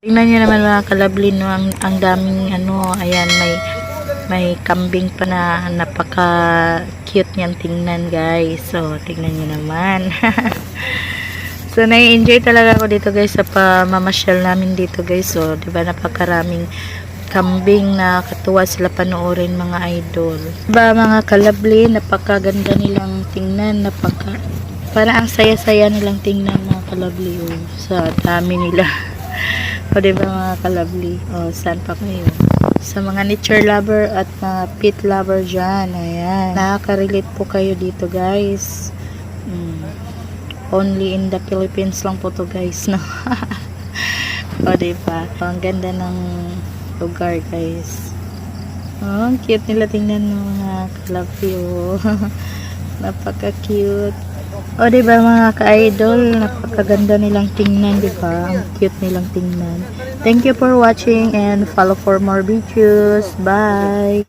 Tingnan niyo naman mga kalabli, no? ang, ang daming ano, ayan, may may kambing pa na napaka cute niyang tingnan guys. So, tingnan niyo naman. so, nai-enjoy talaga ako dito guys sa pamamasyal namin dito guys. So, di ba napakaraming kambing na katuwa sila panoorin mga idol. Diba mga kalabli, napakaganda nilang tingnan, napaka para ang saya-saya nilang tingnan mga kalabli oh, sa dami nila. o diba mga kalabli? O, saan pa kayo? Sa mga nature lover at mga pet lover dyan, ayan. Nakaka-relate po kayo dito guys. Mm. Only in the Philippines lang po to guys, no? o diba? Ang ganda ng lugar guys. Oh, cute nila tingnan mo mga kalabli oh. Napaka-cute. O, di ba mga ka-idol, napakaganda nilang tingnan, di ba? Ang cute nilang tingnan. Thank you for watching and follow for more videos. Bye!